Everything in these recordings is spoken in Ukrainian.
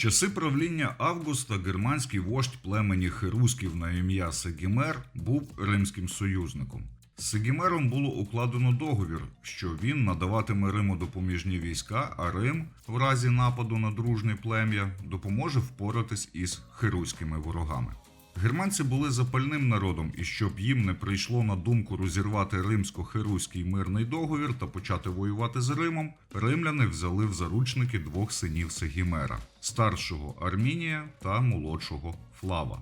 часи правління Августа германський вождь племені херусків на ім'я Сегімер був римським союзником. З Сегімером було укладено договір, що він надаватиме Риму допоміжні війська, а Рим, в разі нападу на дружне плем'я, допоможе впоратись із херуськими ворогами. Германці були запальним народом, і щоб їм не прийшло на думку розірвати римсько-херуський мирний договір та почати воювати з Римом, римляни взяли в заручники двох синів Сегімера старшого Армінія та молодшого Флава.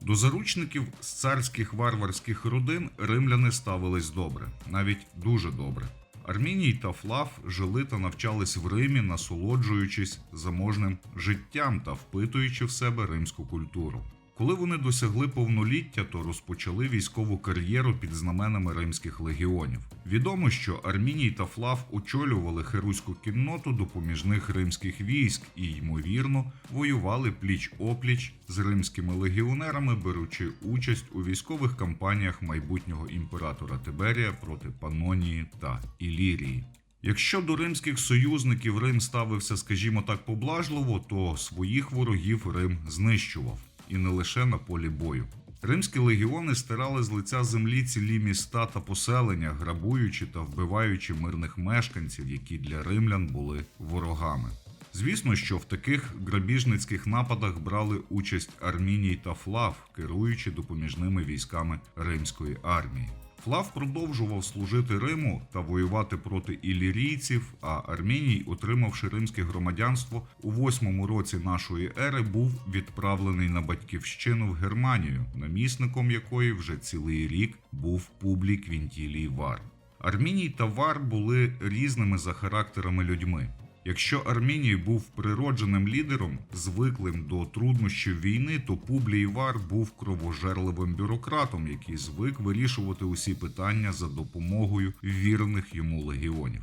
До заручників з царських варварських родин римляни ставились добре, навіть дуже добре. Арміній та Флав жили та навчались в Римі, насолоджуючись заможним життям та впитуючи в себе римську культуру. Коли вони досягли повноліття, то розпочали військову кар'єру під знаменами римських легіонів. Відомо, що Арміній та Флав очолювали херуську кінноту допоміжних римських військ і, ймовірно, воювали пліч опліч з римськими легіонерами, беручи участь у військових кампаніях майбутнього імператора Тиберія проти Панонії та Ілірії. Якщо до римських союзників Рим ставився, скажімо так, поблажливо, то своїх ворогів Рим знищував і не лише на полі бою. Римські легіони стирали з лиця землі цілі міста та поселення, грабуючи та вбиваючи мирних мешканців, які для римлян були ворогами. Звісно, що в таких грабіжницьких нападах брали участь Арміній та Флав, керуючи допоміжними військами римської армії. Флав продовжував служити Риму та воювати проти ілірійців, а Арміній, отримавши римське громадянство, у восьмому році нашої ери був відправлений на батьківщину в Германію, намісником якої вже цілий рік був Публій Квінтілій Вар. Арміній та Вар були різними за характерами людьми. Якщо Арміній був природженим лідером, звиклим до труднощів війни, то Публій Вар був кровожерливим бюрократом, який звик вирішувати усі питання за допомогою вірних йому легіонів.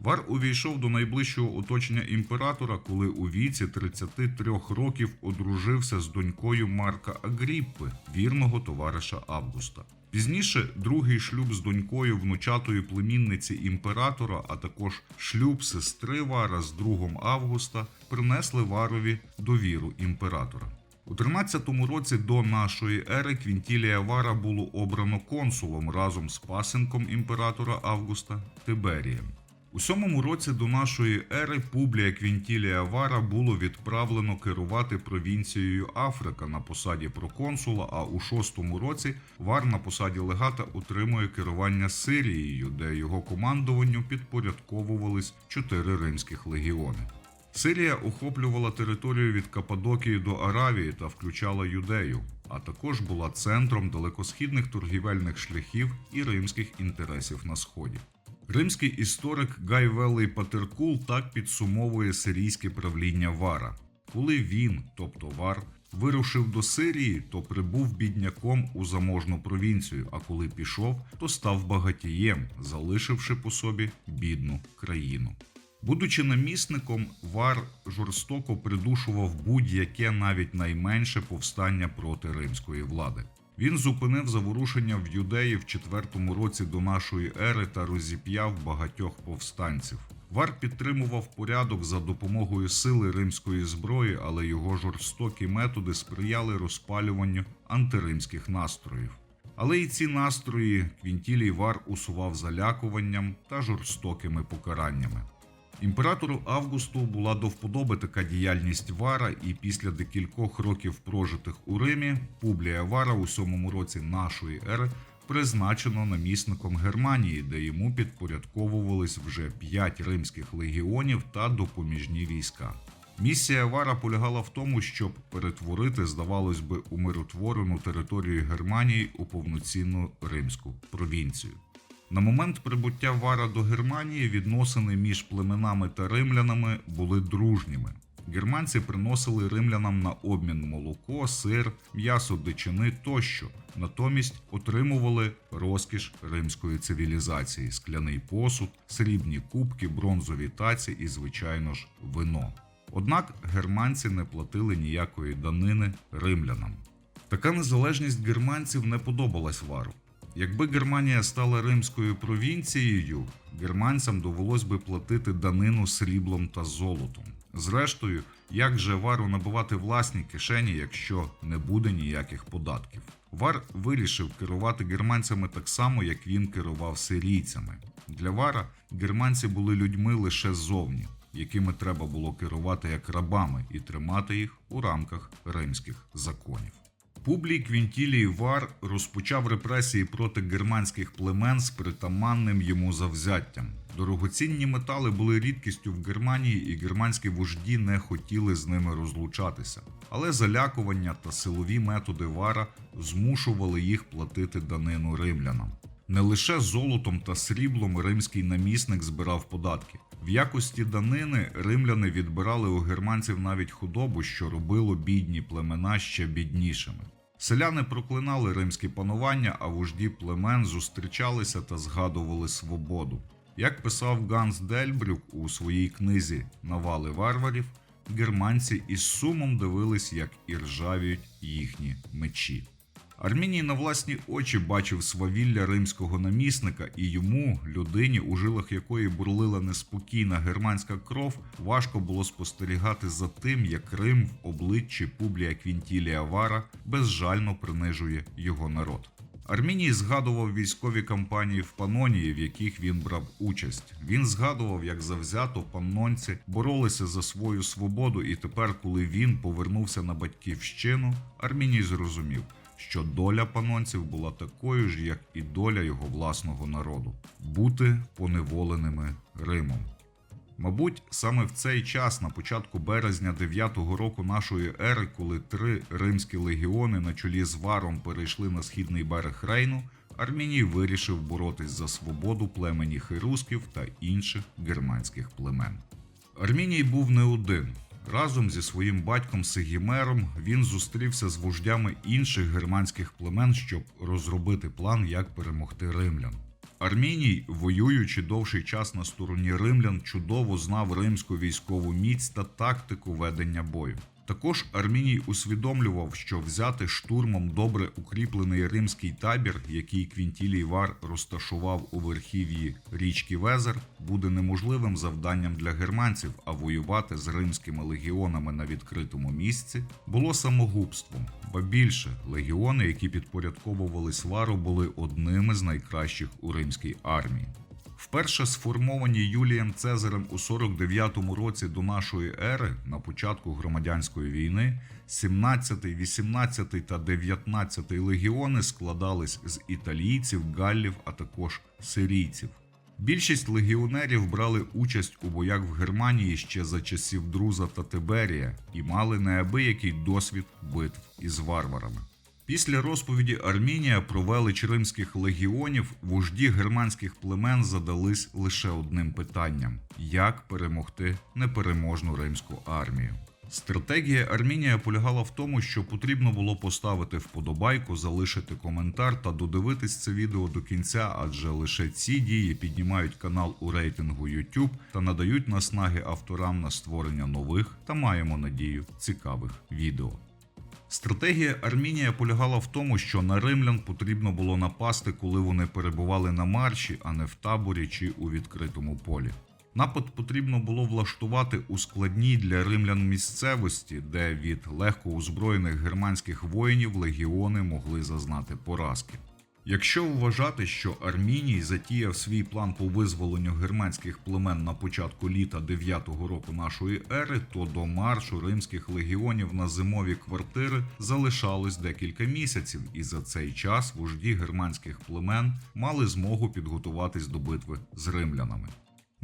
Вар увійшов до найближчого оточення імператора, коли у віці 33 років одружився з донькою Марка Агріппи, вірного товариша Августа. Пізніше другий шлюб з донькою внучатої племінниці імператора, а також шлюб сестри Вара з другом Августа принесли Варові довіру імператора. У 13 році до нашої ери Квінтілія Вара було обрано консулом разом з пасенком імператора Августа Тиберієм. У сьомому році до нашої ери Публія Квінтілія Вара було відправлено керувати провінцією Африка на посаді проконсула, а у шостому році Вар на посаді легата утримує керування Сирією, де його командуванню підпорядковувались чотири римських легіони. Сирія охоплювала територію від Каппадокії до Аравії та включала юдею, а також була центром далекосхідних торгівельних шляхів і римських інтересів на сході. Римський історик Гай Веллей Патеркул так підсумовує сирійське правління Вара. Коли він, тобто Вар, вирушив до Сирії, то прибув бідняком у заможну провінцію, а коли пішов, то став багатієм, залишивши по собі бідну країну. Будучи намісником, Вар жорстоко придушував будь-яке навіть найменше повстання проти римської влади. Він зупинив заворушення в юдеї в четвертому році до нашої ери та розіп'яв багатьох повстанців. Вар підтримував порядок за допомогою сили римської зброї, але його жорстокі методи сприяли розпалюванню антиримських настроїв. Але і ці настрої Квінтілій Вар усував залякуванням та жорстокими покараннями. Імператору Августу була до вподоби така діяльність Вара, і після декількох років прожитих у Римі Публія Вара у сьомому році нашої ери призначено намісником Германії, де йому підпорядковувались вже п'ять римських легіонів та допоміжні війська. Місія Вара полягала в тому, щоб перетворити, здавалось би, умиротворену територію Германії у повноцінну римську провінцію. На момент прибуття Вара до Германії відносини між племенами та римлянами були дружніми. Германці приносили римлянам на обмін молоко, сир, м'ясо дичини тощо, натомість отримували розкіш римської цивілізації: скляний посуд, срібні кубки, бронзові таці і, звичайно ж, вино. Однак германці не платили ніякої данини римлянам. Така незалежність германців не подобалась вару. Якби Германія стала римською провінцією, германцям довелось би платити данину сріблом та золотом. Зрештою, як же вару набивати власні кишені, якщо не буде ніяких податків? Вар вирішив керувати германцями так само, як він керував сирійцями. Для Вара германці були людьми лише ззовні, якими треба було керувати як рабами і тримати їх у рамках римських законів. Публій Квінтілій Вар розпочав репресії проти германських племен з притаманним йому завзяттям. Дорогоцінні метали були рідкістю в Германії, і германські вожді не хотіли з ними розлучатися. Але залякування та силові методи Вара змушували їх платити данину римлянам. Не лише золотом та сріблом римський намісник збирав податки. В якості данини римляни відбирали у германців навіть худобу, що робило бідні племена ще біднішими. Селяни проклинали римське панування, а вожді племен зустрічалися та згадували свободу. Як писав Ганс Дельбрюк у своїй книзі Навали варварів, германці із сумом дивились, як іржавіють їхні мечі. Арміній на власні очі бачив свавілля римського намісника, і йому, людині, у жилах якої бурлила неспокійна германська кров, важко було спостерігати за тим, як Рим в обличчі Публія Квінтілія Вара безжально принижує його народ. Арміній згадував військові кампанії в Панонії, в яких він брав участь. Він згадував, як завзято паннонці боролися за свою свободу, і тепер, коли він повернувся на батьківщину, Арміній зрозумів, що доля панонців була такою ж, як і доля його власного народу бути поневоленими Римом. Мабуть, саме в цей час, на початку березня 9-го року нашої ери, коли три римські легіони на чолі з Варом перейшли на східний берег Рейну, Арміній вирішив боротись за свободу племені херусків та інших германських племен. Арміній був не один. Разом зі своїм батьком Сегімером він зустрівся з вождями інших германських племен, щоб розробити план, як перемогти римлян. Арміній, воюючи довший час на стороні римлян, чудово знав римську військову міць та тактику ведення бою. Також Арміній усвідомлював, що взяти штурмом добре укріплений римський табір, який Квінтілій Вар розташував у верхів'ї річки Везер, буде неможливим завданням для германців, а воювати з римськими легіонами на відкритому місці було самогубством. Ба більше легіони, які підпорядковувались Вару, були одними з найкращих у римській армії. Вперше сформовані Юлієм Цезарем у 49-му році до нашої ери, на початку громадянської війни, 17, 18 та 19 легіони складались з італійців, галлів, а також сирійців. Більшість легіонерів брали участь у боях в Германії ще за часів Друза та Тиберія і мали неабиякий досвід битв із варварами. Після розповіді Армінія про велич римських легіонів вожді германських племен задались лише одним питанням: як перемогти непереможну римську армію. Стратегія Армінія полягала в тому, що потрібно було поставити вподобайку, залишити коментар та додивитись це відео до кінця, адже лише ці дії піднімають канал у рейтингу YouTube та надають наснаги авторам на створення нових та маємо надію цікавих відео. Стратегія Армінія полягала в тому, що на римлян потрібно було напасти, коли вони перебували на марші, а не в таборі чи у відкритому полі. Напад потрібно було влаштувати у складній для римлян місцевості, де від легко озброєних германських воїнів легіони могли зазнати поразки. Якщо вважати, що Арміній затіяв свій план по визволенню германських племен на початку літа 9-го року нашої ери, то до маршу римських легіонів на зимові квартири залишалось декілька місяців, і за цей час вожді германських племен мали змогу підготуватись до битви з римлянами.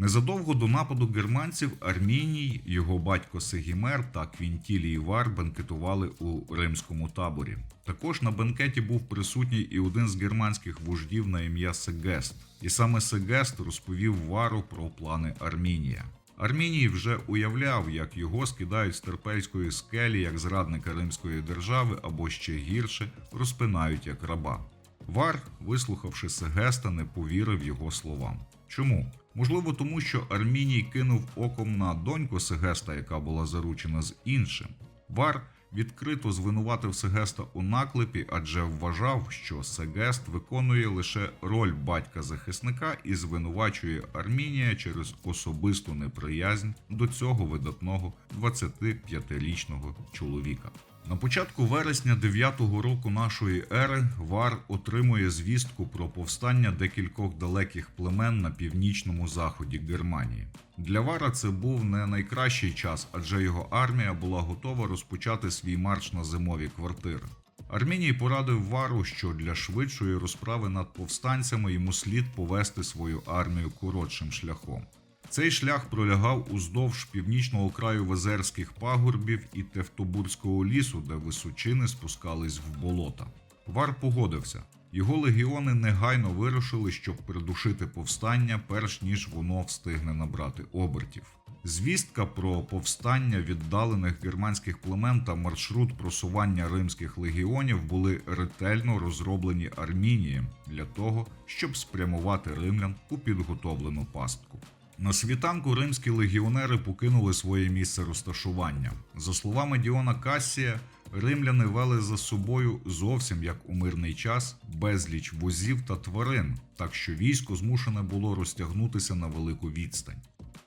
Незадовго до нападу германців Арміній, його батько Сегімер та Квінтілій Вар бенкетували у римському таборі. Також на бенкеті був присутній і один з германських вождів на ім'я Сегест. І саме Сегест розповів Вару про плани Армінія. Арміній вже уявляв, як його скидають з терпельської скелі як зрадника римської держави або ще гірше розпинають як раба. Вар, вислухавши Сегеста, не повірив його словам. Чому? Можливо, тому що Арміній кинув оком на доньку Сегеста, яка була заручена з іншим. Вар відкрито звинуватив Сегеста у наклепі, адже вважав, що Сегест виконує лише роль батька захисника і звинувачує Армінія через особисту неприязнь до цього видатного 25-річного чоловіка. На початку вересня 9-го року нашої ери Вар отримує звістку про повстання декількох далеких племен на північному заході Германії. Для Вара це був не найкращий час, адже його армія була готова розпочати свій марш на зимові квартири. Арміній порадив Вару, що для швидшої розправи над повстанцями йому слід повести свою армію коротшим шляхом. Цей шлях пролягав уздовж північного краю Везерських пагорбів і Тевтобурського лісу, де височини спускались в болота. Вар погодився. Його легіони негайно вирушили, щоб придушити повстання, перш ніж воно встигне набрати обертів. Звістка про повстання віддалених германських племен та маршрут просування римських легіонів були ретельно розроблені Армінієм для того, щоб спрямувати римлян у підготовлену пастку. На світанку римські легіонери покинули своє місце розташування. За словами Діона Кассія, римляни вели за собою зовсім як у мирний час безліч возів та тварин, так що військо змушене було розтягнутися на велику відстань.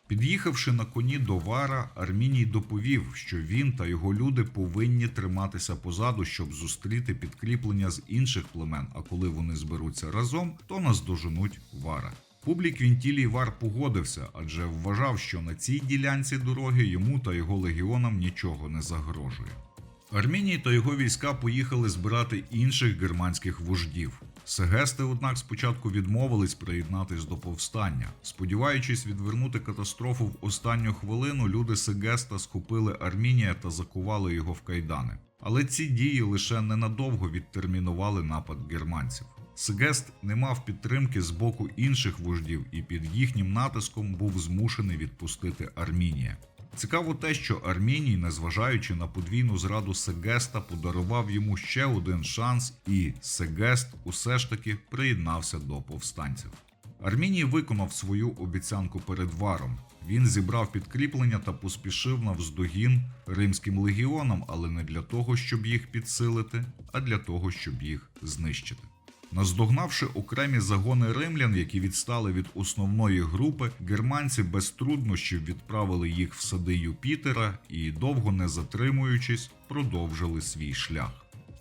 Під'їхавши на коні до Вара, Арміній доповів, що він та його люди повинні триматися позаду, щоб зустріти підкріплення з інших племен. А коли вони зберуться разом, то наздоженуть Вара. Публік Квінтілій Вар погодився, адже вважав, що на цій ділянці дороги йому та його легіонам нічого не загрожує. Арміній та його війська поїхали збирати інших германських вождів. Сегести, однак, спочатку відмовились приєднатись до повстання. Сподіваючись відвернути катастрофу в останню хвилину, люди Сегеста схопили Армінія та закували його в кайдани. Але ці дії лише ненадовго відтермінували напад германців. Сегест не мав підтримки з боку інших вождів і під їхнім натиском був змушений відпустити Армінія. Цікаво те, що Арміній, незважаючи на подвійну зраду Сегеста, подарував йому ще один шанс, і Сегест усе ж таки приєднався до повстанців. Арміній виконав свою обіцянку перед варом. Він зібрав підкріплення та поспішив навздогін римським легіонам, але не для того, щоб їх підсилити, а для того, щоб їх знищити. Наздогнавши окремі загони римлян, які відстали від основної групи, германці без труднощів відправили їх в сади Юпітера і, довго не затримуючись, продовжили свій шлях.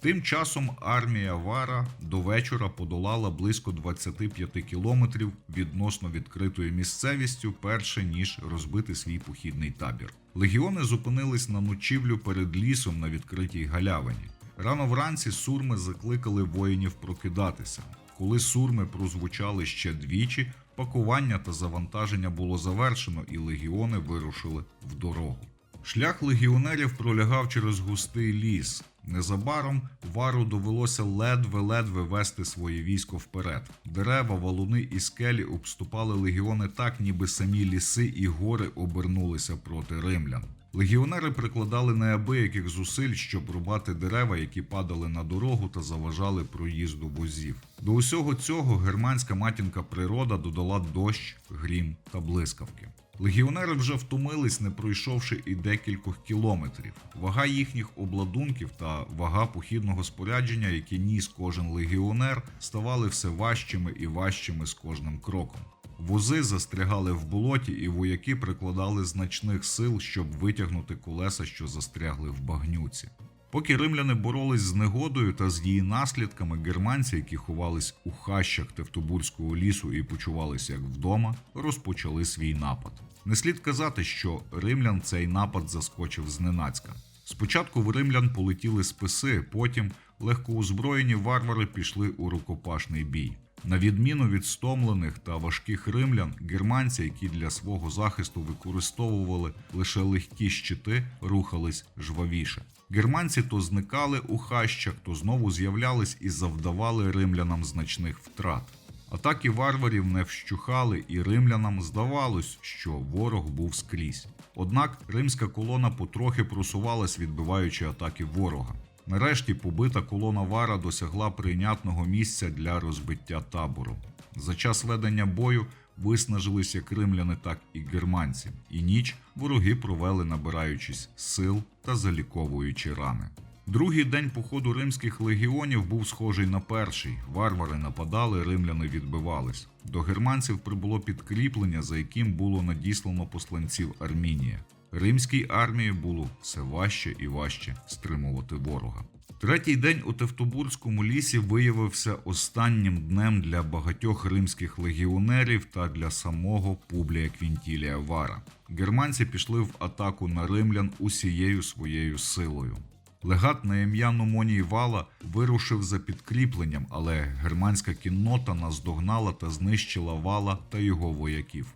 Тим часом армія Вара до вечора подолала близько 25 кілометрів відносно відкритою місцевістю, перше ніж розбити свій похідний табір. Легіони зупинились на ночівлю перед лісом на відкритій галявині. Рано вранці сурми закликали воїнів прокидатися. Коли сурми прозвучали ще двічі, пакування та завантаження було завершено, і легіони вирушили в дорогу. Шлях легіонерів пролягав через густий ліс. Незабаром вару довелося ледве-ледве вести своє військо вперед. Дерева, валуни і скелі обступали легіони так, ніби самі ліси і гори обернулися проти римлян. Легіонери прикладали неабияких зусиль, щоб рубати дерева, які падали на дорогу та заважали проїзду возів. До усього цього германська матінка природа додала дощ, грім та блискавки. Легіонери вже втомились, не пройшовши і декількох кілометрів. Вага їхніх обладунків та вага похідного спорядження, які ніс кожен легіонер, ставали все важчими і важчими з кожним кроком. Вози застрягали в болоті, і вояки прикладали значних сил, щоб витягнути колеса, що застрягли в багнюці. Поки римляни боролись з негодою та з її наслідками, германці, які ховались у хащах Тевтобурського лісу і почувалися як вдома, розпочали свій напад. Не слід казати, що римлян цей напад заскочив зненацька. Спочатку в римлян полетіли списи, потім легкоузброєні варвари пішли у рукопашний бій. На відміну від стомлених та важких римлян, германці, які для свого захисту використовували лише легкі щити, рухались жвавіше. Германці то зникали у хащах, то знову з'являлись і завдавали римлянам значних втрат. Атаки варварів не вщухали, і римлянам здавалось, що ворог був скрізь. Однак римська колона потрохи просувалась, відбиваючи атаки ворога. Нарешті побита колона Вара досягла прийнятного місця для розбиття табору. За час ведення бою виснажились як римляни, так і германці, і ніч вороги провели, набираючись сил та заліковуючи рани. Другий день походу римських легіонів був схожий на перший. Варвари нападали, римляни відбивались. До германців прибуло підкріплення, за яким було надіслано посланців Армінія. Римській армії було все важче і важче стримувати ворога. Третій день у Тевтобурському лісі виявився останнім днем для багатьох римських легіонерів та для самого Публія Квінтілія Вара. Германці пішли в атаку на римлян усією своєю силою. Легат на ім'я Номоній Вала вирушив за підкріпленням, але германська кіннота наздогнала та знищила вала та його вояків.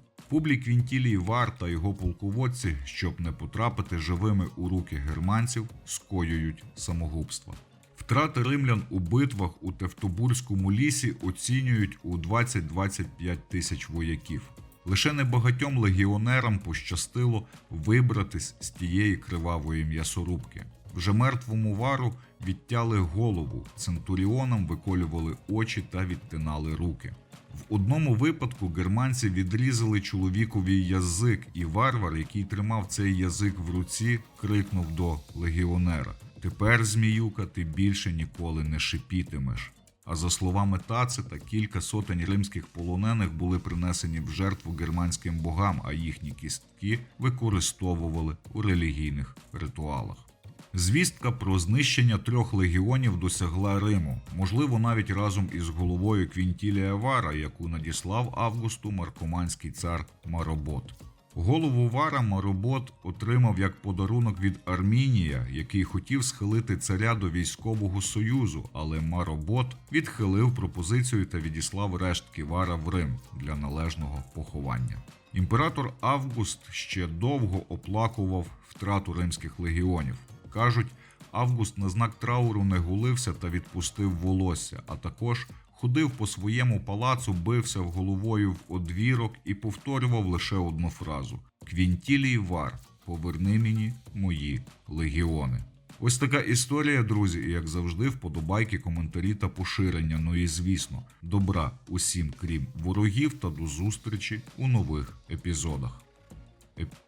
Квінтілій Вар та його полководці, щоб не потрапити живими у руки германців, скоюють самогубство. Втрати римлян у битвах у Тевтобурському лісі оцінюють у 20-25 тисяч вояків. Лише небагатьом легіонерам пощастило вибратись з тієї кривавої м'ясорубки. Вже мертвому вару відтяли голову, центуріонам виколювали очі та відтинали руки. В одному випадку германці відрізали чоловікові язик, і варвар, який тримав цей язик в руці, крикнув до легіонера: Тепер, зміюка, ти більше ніколи не шипітимеш. А за словами Тацита, кілька сотень римських полонених були принесені в жертву германським богам, а їхні кістки використовували у релігійних ритуалах. Звістка про знищення трьох легіонів досягла Риму, можливо, навіть разом із головою Квінтілія Вара, яку надіслав Августу маркоманський цар Маробот. Голову Вара Маробот отримав як подарунок від Армінія, який хотів схилити царя до військового союзу, але Маробот відхилив пропозицію та відіслав рештки Вара в Рим для належного поховання. Імператор Август ще довго оплакував втрату римських легіонів. Кажуть, Август на знак трауру не гулився та відпустив волосся, а також ходив по своєму палацу, бився в головою в одвірок і повторював лише одну фразу: Квінтілій вар, поверни мені мої легіони. Ось така історія, друзі, і як завжди, вподобайки, коментарі та поширення. Ну і звісно, добра усім, крім ворогів, та до зустрічі у нових епізодах. Еп-